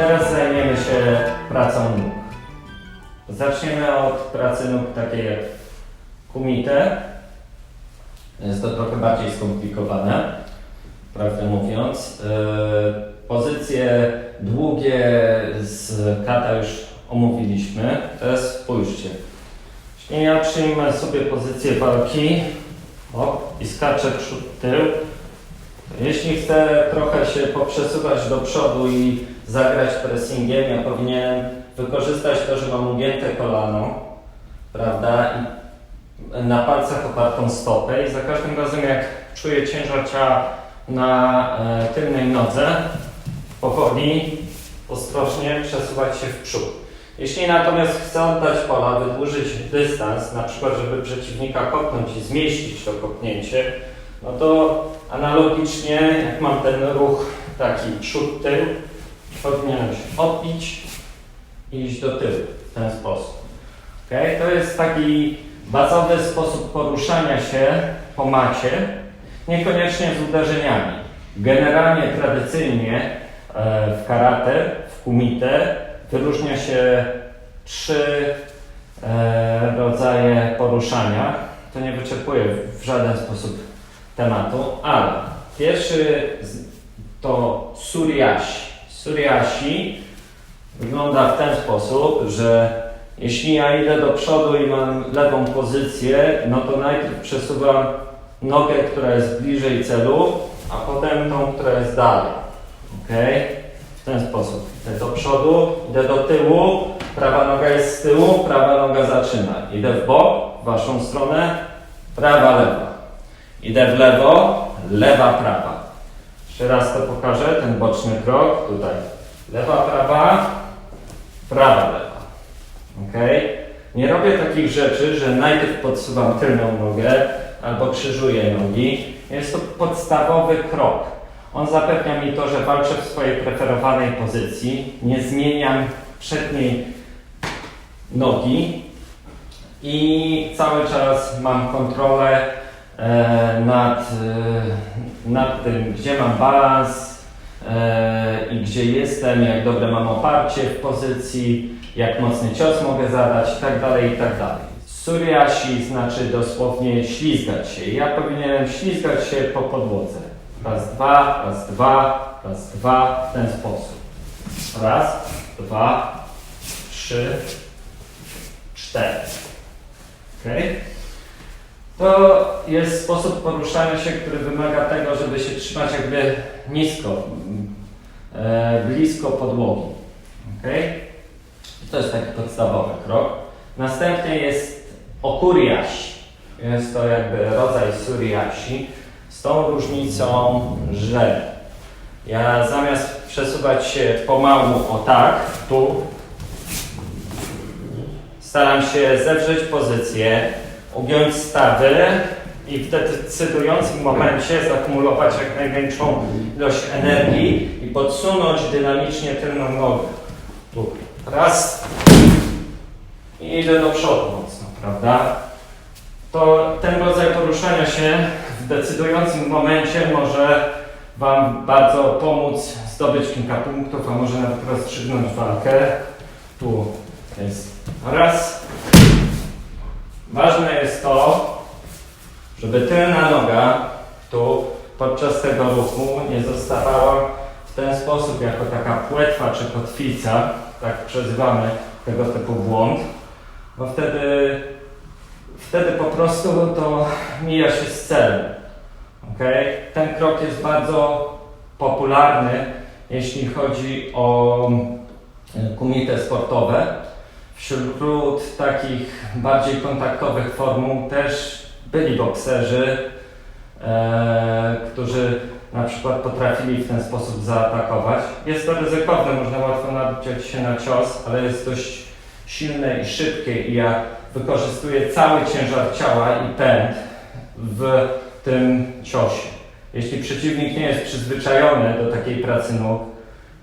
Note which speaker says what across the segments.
Speaker 1: teraz zajmiemy się pracą nóg. Zaczniemy od pracy nóg takiej jak kumite. Jest to trochę bardziej skomplikowane, prawdę mówiąc. Yy, Pozycje długie z kata już omówiliśmy. Teraz spójrzcie. Jeśli ja przyjmę sobie pozycję walki o, i skaczę przód tył, jeśli chcę trochę się poprzesuwać do przodu i zagrać pressingiem, ja powinienem wykorzystać to, że mam ugięte kolano, prawda, i na palcach opartą stopę i za każdym razem jak czuję ciężar ciała na e, tylnej nodze, powoli, ostrożnie przesuwać się w przód. Jeśli natomiast chcę oddać pola, wydłużyć dystans, na przykład żeby przeciwnika kopnąć i zmieścić to kopnięcie, no to analogicznie, jak mam ten ruch taki przód-tył, powinienem się odbić i iść do tyłu w ten sposób. Okay? To jest taki bazowy sposób poruszania się po macie, niekoniecznie z uderzeniami. Generalnie, tradycyjnie e, w karate, w kumite wyróżnia się trzy e, rodzaje poruszania. To nie wyczerpuje w żaden sposób tematu, ale pierwszy to suriashi. Suriashi wygląda w ten sposób, że jeśli ja idę do przodu i mam lewą pozycję, no to najpierw przesuwam nogę, która jest bliżej celu, a potem tą, która jest dalej. Ok? W ten sposób. Idę do przodu, idę do tyłu, prawa noga jest z tyłu, prawa noga zaczyna. Idę w bok, w waszą stronę, prawa, lewa. Idę w lewo, lewa, prawa. Jeszcze raz to pokażę, ten boczny krok, tutaj. Lewa, prawa, prawa, lewa. Ok? Nie robię takich rzeczy, że najpierw podsuwam tylną nogę albo krzyżuję nogi. Jest to podstawowy krok. On zapewnia mi to, że walczę w swojej preferowanej pozycji, nie zmieniam przedniej nogi i cały czas mam kontrolę nad, e, nad tym, gdzie mam balans e, i gdzie jestem, jak dobre mam oparcie w pozycji, jak mocny cios mogę zadać itd. itd. Suriashi znaczy dosłownie ślizgać się. Ja powinienem ślizgać się po podłodze. Raz, dwa, raz, dwa, raz, dwa, w ten sposób. Raz, dwa, trzy, cztery. Okay? To jest sposób poruszania się, który wymaga tego, żeby się trzymać jakby nisko, mm, e, blisko podłogi. Okay? To jest taki podstawowy krok. Następnie jest okuriashi. Jest to jakby rodzaj suriashi z tą różnicą, że ja zamiast przesuwać się pomału o tak, tu, staram się zewrzeć pozycję, ugiąć stawy i w decydującym momencie zakumulować jak największą ilość energii i podsunąć dynamicznie tylną nogę. Tu. Raz i idę do przodu mocno, prawda? To ten rodzaj poruszania się w decydującym momencie może Wam bardzo pomóc zdobyć kilka punktów, a może nawet rozstrzygnąć walkę. Tu jest raz. Ważne jest to, żeby tylna noga tu podczas tego ruchu nie zostawała w ten sposób jako taka płetwa czy kotwica, tak przezywamy tego typu błąd, bo wtedy, wtedy po prostu to mija się z celem. Okay? Ten krok jest bardzo popularny, jeśli chodzi o e, kumite sportowe. Wśród takich bardziej kontaktowych formuł też byli bokserzy, e, którzy na przykład potrafili w ten sposób zaatakować. Jest to ryzykowne, można łatwo nadziać się na cios, ale jest dość silne i szybkie i ja wykorzystuję cały ciężar ciała i pęd w tym ciosie. Jeśli przeciwnik nie jest przyzwyczajony do takiej pracy nóg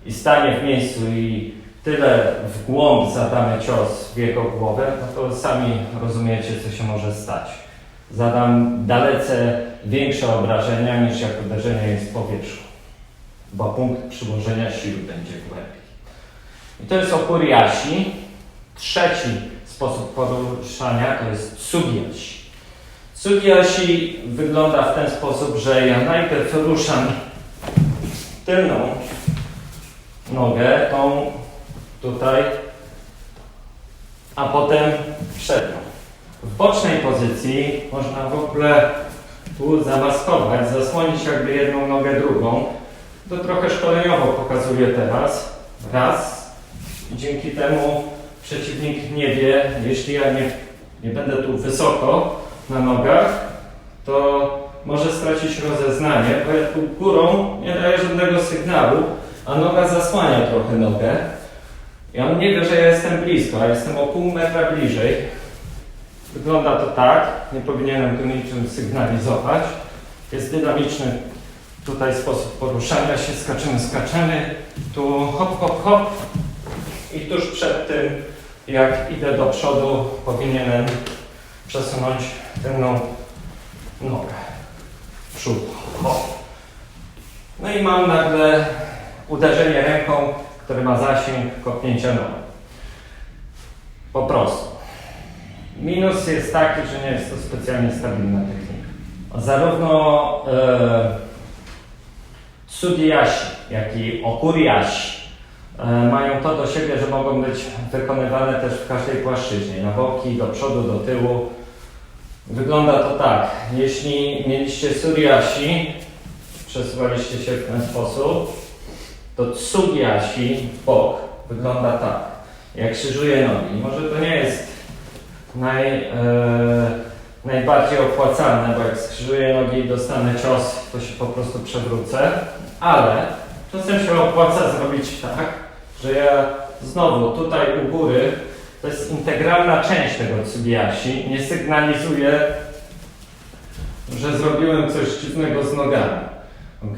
Speaker 1: i stanie w miejscu i tyle w głąb zadamy cios w jego głowę, no to sami rozumiecie, co się może stać. Zadam dalece większe obrażenia niż jak uderzenie jest w powietrzu, bo punkt przyłożenia sił będzie głębiej. I to jest okuriashi. Trzeci sposób poruszania to jest tsugiashi. Tsugiashi wygląda w ten sposób, że ja najpierw ruszam tylną nogę, tą tutaj, a potem przednią. W bocznej pozycji można w ogóle tu zamaskować, zasłonić jakby jedną nogę drugą. To trochę szkoleniowo pokazuję teraz. Raz. I dzięki temu przeciwnik nie wie, jeśli ja nie, nie będę tu wysoko na nogach, to może stracić rozeznanie, bo ja tu górą nie daję żadnego sygnału, a noga zasłania trochę nogę. I on nie wie, że ja jestem blisko, a jestem o pół metra bliżej. Wygląda to tak, nie powinienem tu niczym sygnalizować. Jest dynamiczny tutaj sposób poruszania się, skaczemy, skaczemy, tu hop, hop, hop i tuż przed tym, jak idę do przodu, powinienem przesunąć tylną nogę przód, hop. No i mam nagle uderzenie ręką, które ma zasięg kopnięcia nogą. Po prostu. Minus jest taki, że nie jest to specjalnie stabilna technika. Zarówno e, Tsugiyashi, jak i Okuriashi e, mają to do siebie, że mogą być wykonywane też w każdej płaszczyźnie. Na boki, do przodu, do tyłu. Wygląda to tak. Jeśli mieliście Suriashi, przesuwaliście się w ten sposób, to Tsugiyashi w bok wygląda tak. Jak krzyżuje nogi. Może to nie jest naj, e, najbardziej opłacalne, bo jak skrzyżuję nogi i dostanę cios, to się po prostu przewrócę, ale czasem się opłaca zrobić tak, że ja znowu tutaj u góry, to jest integralna część tego Tsugiyashi, nie sygnalizuję, że zrobiłem coś dziwnego z nogami. Ok?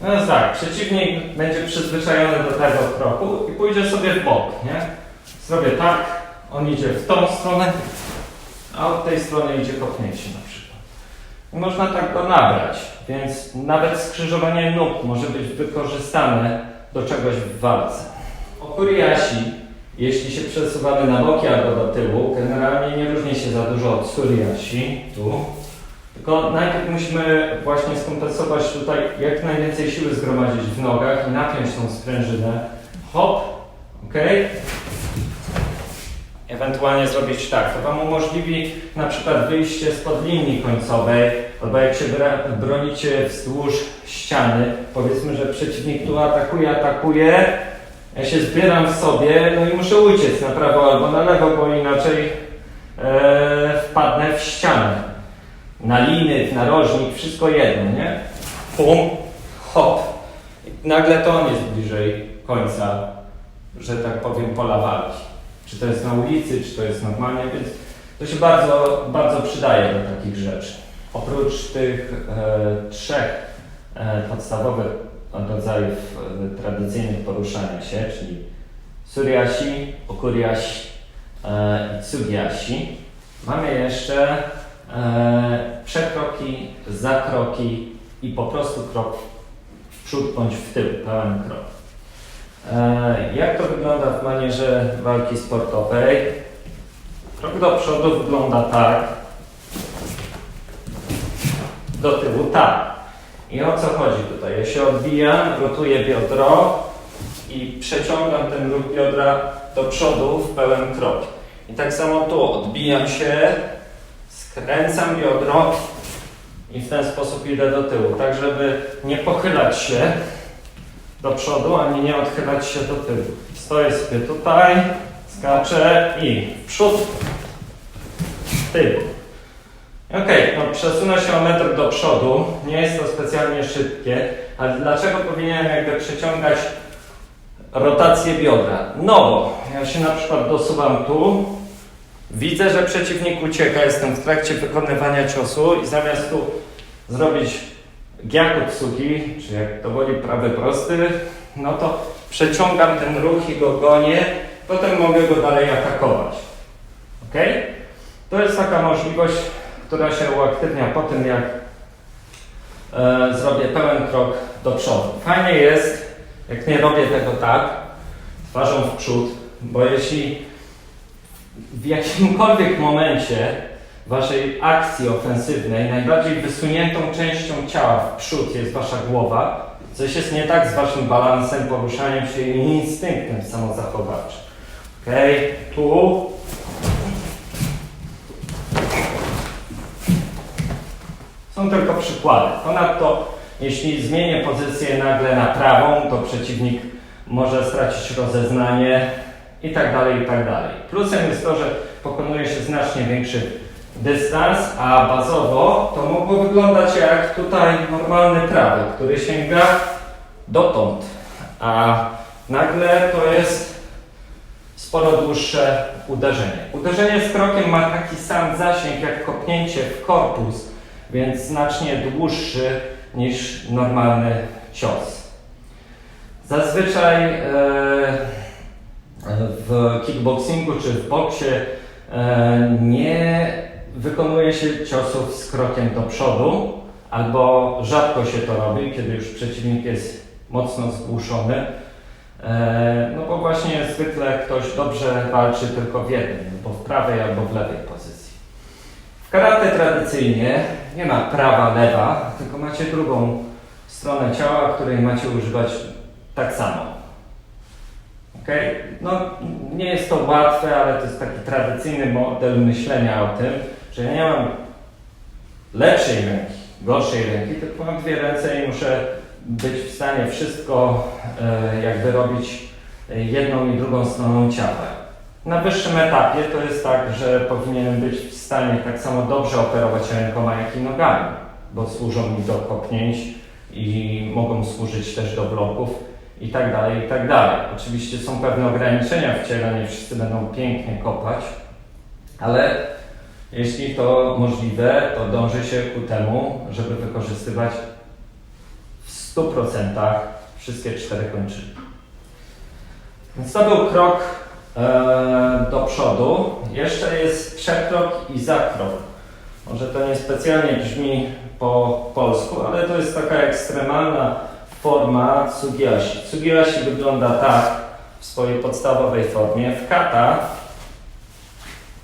Speaker 1: No tak, przeciwnik będzie przyzwyczajony do tego kroku i pójdzie sobie w bok, nie? Zrobię tak, on idzie w tą stronę, a od tej strony idzie kopnięcie na przykład. I można tak go nabrać, więc nawet skrzyżowanie nóg może być wykorzystane do czegoś w walce. Okuriashi, jeśli się przesuwamy na boki albo do tyłu, generalnie nie różni się za dużo od suriashi, tu. Tylko najpierw musimy właśnie skompensować tutaj jak najwięcej siły zgromadzić w nogach i napiąć tą sprężynę. Hop, ok? Ewentualnie zrobić tak, to Wam umożliwi na przykład wyjście spod linii końcowej, albo jak się bronicie wzdłuż ściany, powiedzmy, że przeciwnik tu atakuje, atakuje, ja się zbieram w sobie, no i muszę uciec na prawo albo na lewo, bo inaczej e, wpadnę w ścianę. Na liny, w narożnik, wszystko jedno, nie? Pum, hop. I nagle to on jest bliżej końca, że tak powiem, pola walki. Czy to jest na ulicy, czy to jest normalnie, więc to się bardzo, bardzo przydaje do takich rzeczy. Oprócz tych e, trzech e, podstawowych rodzajów e, tradycyjnych poruszania się, czyli Suriashi, Okuriashi e, i Tsugiashi, mamy jeszcze e, przekroki, zakroki i po prostu krok w przód bądź w tył, pełen krok. E, Jak to wygląda w manierze walki sportowej? Krok do przodu wygląda tak. Do tyłu tak. I o co chodzi tutaj? Ja się odbijam, rotuję biodro i przeciągam ten ruch biodra do przodu w pełen krok. I tak samo tu odbijam się, skręcam biodro i w ten sposób idę do tyłu, tak żeby nie pochylać się do przodu, ani nie odchylać się do tyłu. Stoję sobie tutaj, skaczę i w przód, w tył. Ok, no przesunę się o metr do przodu, nie jest to specjalnie szybkie, ale dlaczego powinienem jakby przeciągać rotację biodra? No bo ja się na przykład dosuwam tu, widzę, że przeciwnik ucieka, jestem w trakcie wykonywania ciosu i zamiast tu zrobić Gyakutsuki, czy jak to woli prawy prosty, no to przeciągam ten ruch i go gonię, potem mogę go dalej atakować. Ok? To jest taka możliwość, która się uaktywnia po tym, jak e, zrobię pełen krok do przodu. Fajnie jest, jak nie robię tego tak, twarzą w przód, bo jeśli w jakimkolwiek momencie waszej akcji ofensywnej najbardziej wysuniętą częścią ciała w przód jest wasza głowa, coś jest nie tak z waszym balansem, poruszaniem się i instynktem samozachowawczym. Okej, tu. Są tylko przykłady. Ponadto, jeśli zmienię pozycję nagle na prawą, to przeciwnik może stracić rozeznanie i tak dalej, i tak dalej. Plusem jest to, że pokonuje się znacznie większy dystans, a bazowo to mogło wyglądać jak tutaj normalny prawy, który sięga dotąd, a nagle to jest sporo dłuższe uderzenie. Uderzenie z krokiem ma taki sam zasięg jak kopnięcie w korpus, więc znacznie dłuższy niż normalny cios. Zazwyczaj e, w kickboxingu czy w boksie e, nie wykonuje się ciosów z krokiem do przodu, albo rzadko się to robi, kiedy już przeciwnik jest mocno zgłuszony. E, No bo właśnie zwykle ktoś dobrze walczy tylko w jednym, albo w prawej, albo w lewej pozycji. W karate tradycyjnie nie ma prawa, lewa, tylko macie drugą stronę ciała, której macie używać tak samo. Okej? No nie jest to łatwe, ale to jest taki tradycyjny model myślenia o tym, że ja nie mam lepszej ręki, gorszej ręki, tylko mam dwie ręce i muszę być w stanie wszystko e, jakby robić e, jedną i drugą stroną ciała. Na wyższym etapie to jest tak, że powinienem być w stanie tak samo dobrze operować rękoma, jak i nogami, bo służą mi do kopnięć i mogą służyć też do bloków i tak dalej, i tak dalej. Oczywiście są pewne ograniczenia w ciele, nie wszyscy będą pięknie kopać, ale jeśli to możliwe, to dąży się ku temu, żeby wykorzystywać w 100% wszystkie cztery kończyny. Więc to był krok e, do przodu. Jeszcze jest przekrok i zakrok. Może to niespecjalnie brzmi po polsku, ale to jest taka ekstremalna forma Tsugiashi. Tsugiashi wygląda tak w swojej podstawowej formie. W kata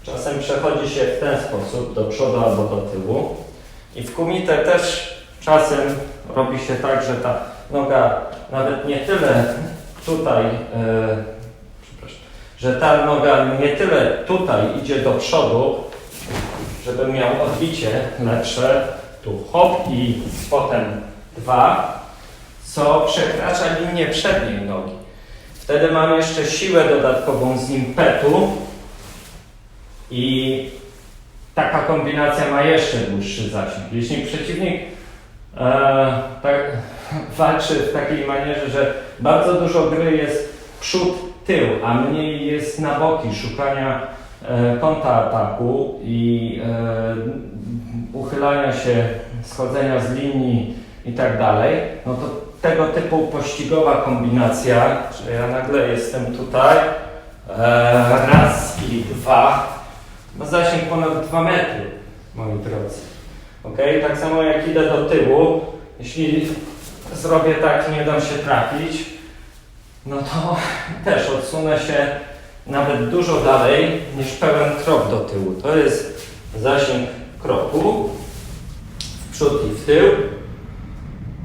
Speaker 1: czasem przechodzi się w ten sposób, do przodu albo do tyłu. I w kumite też czasem robi się tak, że ta noga nawet nie tyle tutaj, przepraszam, że ta noga nie tyle tutaj idzie do przodu, żeby miał odbicie lepsze, tu hop i potem dwa, co przekracza linię przedniej nogi. Wtedy mam jeszcze siłę dodatkową z impetu i taka kombinacja ma jeszcze dłuższy zasięg. Jeśli przeciwnik e, tak, walczy w takiej manierze, że bardzo dużo gry jest przód, tył, a mniej jest na boki szukania e, kąta ataku i e, uchylania się, schodzenia z linii i tak dalej, no to tego typu pościgowa kombinacja, że ja nagle jestem tutaj, e, raz i dwa, ma zasięg ponad 2 metry, moi drodzy. Ok, tak samo jak idę do tyłu, jeśli zrobię tak, nie dam się trafić, no to też odsunę się nawet dużo dalej niż pełen krok do tyłu. To jest zasięg kroku w przód i w tył.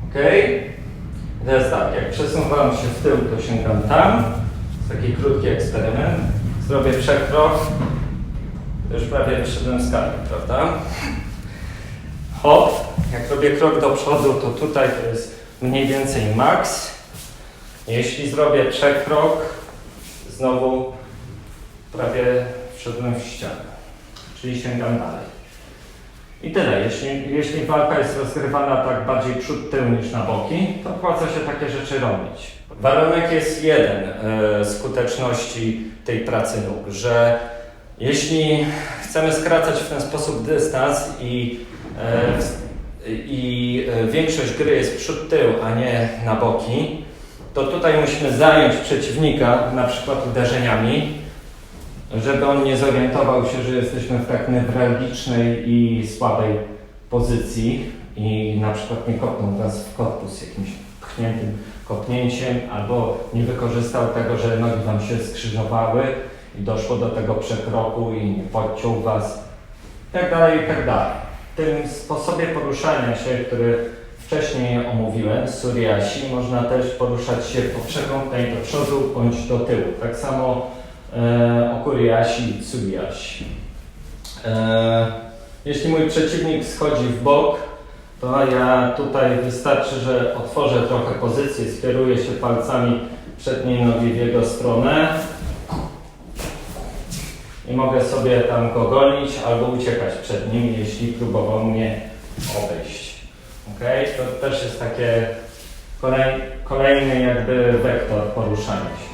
Speaker 1: Ok? Teraz tak, jak przesuwam się w tył, to sięgam tam. Taki krótki eksperyment. Zrobię przekrok. Już prawie wyszedłem z karty, prawda? Hop. Jak robię krok do przodu, to tutaj to jest mniej więcej maks. Jeśli zrobię przekrok, znowu prawie wszedłem w ścianę. Czyli sięgam dalej. I tyle. Jeśli, jeśli walka jest rozgrywana tak bardziej przód-tył niż na boki, to opłaca się takie rzeczy robić. Warunek jest jeden e, skuteczności tej pracy nóg, że jeśli chcemy skracać w ten sposób dystans i, e, i e, większość gry jest przód-tył, a nie na boki, to tutaj musimy zająć przeciwnika na przykład uderzeniami, żeby on nie zorientował się, że jesteśmy w tak newralgicznej i słabej pozycji i na przykład nie kopnął nas w korpus jakimś pchniętym kopnięciem, albo nie wykorzystał tego, że nogi Wam się skrzyżowały i doszło do tego przekroku i nie podciął Was, i tak dalej, i tak dalej. W tym sposobie poruszania się, który wcześniej omówiłem, Suriasi, można też poruszać się po przekątnej do przodu bądź do tyłu. Tak samo e, i Tsuriasi. E, jeśli mój przeciwnik schodzi w bok, to ja tutaj wystarczy, że otworzę trochę pozycję, skieruję się palcami przedniej nogi w jego stronę i mogę sobie tam go gonić albo uciekać przed nim, jeśli próbował mnie obejść. Ok? To też jest takie kolej, kolejny jakby wektor poruszania się.